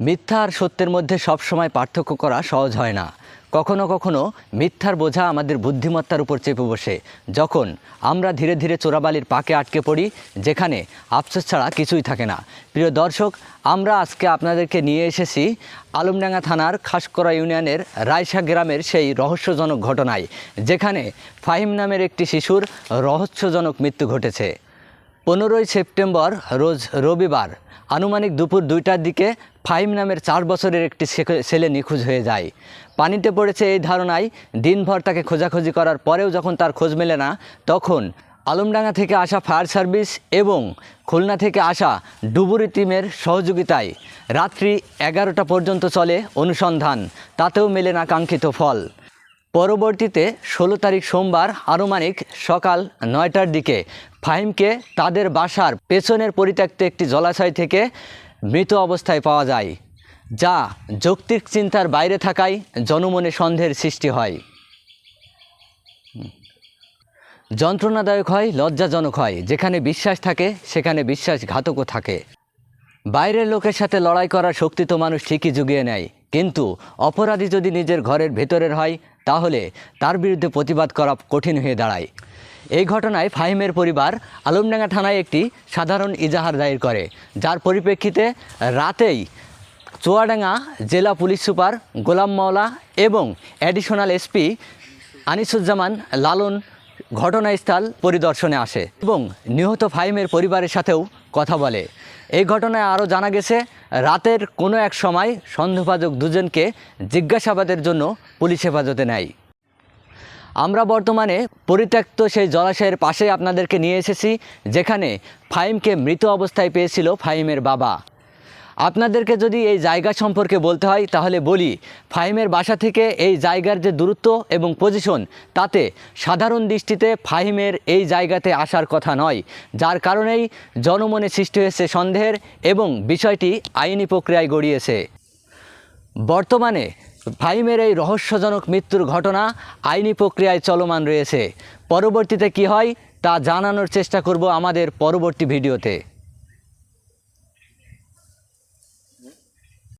মিথ্যা আর সত্যের মধ্যে সবসময় পার্থক্য করা সহজ হয় না। কখনো কখনো মিথ্যার বোঝা আমাদের বুদ্ধিমত্তার উপর চেপে বসে। যখন আমরা ধীরে ধীরে চোরাবালির পাকে আটকে পড়ি, যেখানে আফসোস ছাড়া কিছুই থাকে না। প্রিয় দর্শক, আমরা আজকে আপনাদেরকে নিয়ে এসেছি আলমডাঙ্গা থানার খাসকরা ইউনিয়নের রায়সা গ্রামের সেই রহস্যজনক ঘটনায়, যেখানে ফাহিম নামের একটি শিশুর রহস্যজনক মৃত্যু ঘটেছে। পনেরোই সেপ্টেম্বর, রোজ রবিবার আনুমানিক দুপুর দুইটার দিকে ফাহিম নামের চার বছরের একটি ছেলে নিখোঁজ হয়ে যায়। পানিতে পড়েছে এই ধারণায় দিনভর তাকে খোঁজাখুঁজি করার পরেও যখন তার খোঁজ মেলে না, তখন আলমডাঙ্গা থেকে আসা ফায়ার সার্ভিস এবং খুলনা থেকে আসা ডুবুরি টিমের সহযোগিতায় রাত্রি এগারোটা পর্যন্ত চলে অনুসন্ধান, তাতেও মেলে না কাঙ্ক্ষিত ফল। পরবর্তীতে ষোলো তারিখ সোমবার আনুমানিক সকাল নয়টার দিকে ফাহিমকে তাদের বাসার পেছনের পরিত্যক্ত একটি জলাশয় থেকে মৃত অবস্থায় পাওয়া যায়, যা যৌক্তিক চিন্তার বাইরে থাকায় জনমনে সন্দেহের সৃষ্টি হয়। যন্ত্রণাদায়ক হয়, লজ্জাজনক হয়, যেখানে বিশ্বাস থাকে, সেখানে বিশ্বাসঘাতকও থাকে। বাইরের লোকের সাথে লড়াই করার শক্তি তো মানুষ ঠিকই জুগিয়ে নেয়, কিন্তু অপরাধী যদি নিজের ঘরের ভেতরের হয়, তাহলে তার বিরুদ্ধে প্রতিবাদ করা কঠিন হয়ে দাঁড়ায়। এই ঘটনায় ফাহিমের পরিবার আলমডাঙ্গা থানায় একটি সাধারণ ইজাহার দায়ের করে, যার পরিপ্রেক্ষিতে রাতেই চুয়াডাঙ্গা জেলা পুলিশ সুপার গোলাম মাওলা এবং অ্যাডিশনাল এসপি আনিসুজ্জামান লালন ঘটনাস্থল পরিদর্শনে আসে এবং নিহত ফাহিমের পরিবারের সাথেও কথা বলে। এই ঘটনায় আরও জানা গেছে, রাতের কোনো এক সময় সন্দেহভাজক দুজনকে জিজ্ঞাসাবাদের জন্য পুলিশ হেফাজতে নেয়। আমরা বর্তমানে পরিত্যক্ত সেই জলাশয়ের পাশে আপনাদেরকে নিয়ে এসেছি, যেখানে ফাইমকে মৃত অবস্থায় পেয়েছিল ফাইমের বাবা। আপনাদেরকে যদি এই জায়গা সম্পর্কে বলতে হয়, তাহলে বলি, ফাহিমের বাসা থেকে এই জায়গার যে দূরত্ব এবং পজিশন তাতে সাধারণ দৃষ্টিতে ফাহিমের এই জায়গাতে আসার কথা নয়, যার কারণেই জনমনে সৃষ্টি হয়েছে সন্দেহের এবং বিষয়টি আইনি প্রক্রিয়ায় গড়িয়েছে। বর্তমানে ফাহিমের এই রহস্যজনক মৃত্যুর ঘটনা আইনি প্রক্রিয়ায় চলমান রয়েছে। পরবর্তীতে কি হয়, তা জানানোর চেষ্টা করব আমাদের পরবর্তী ভিডিওতে।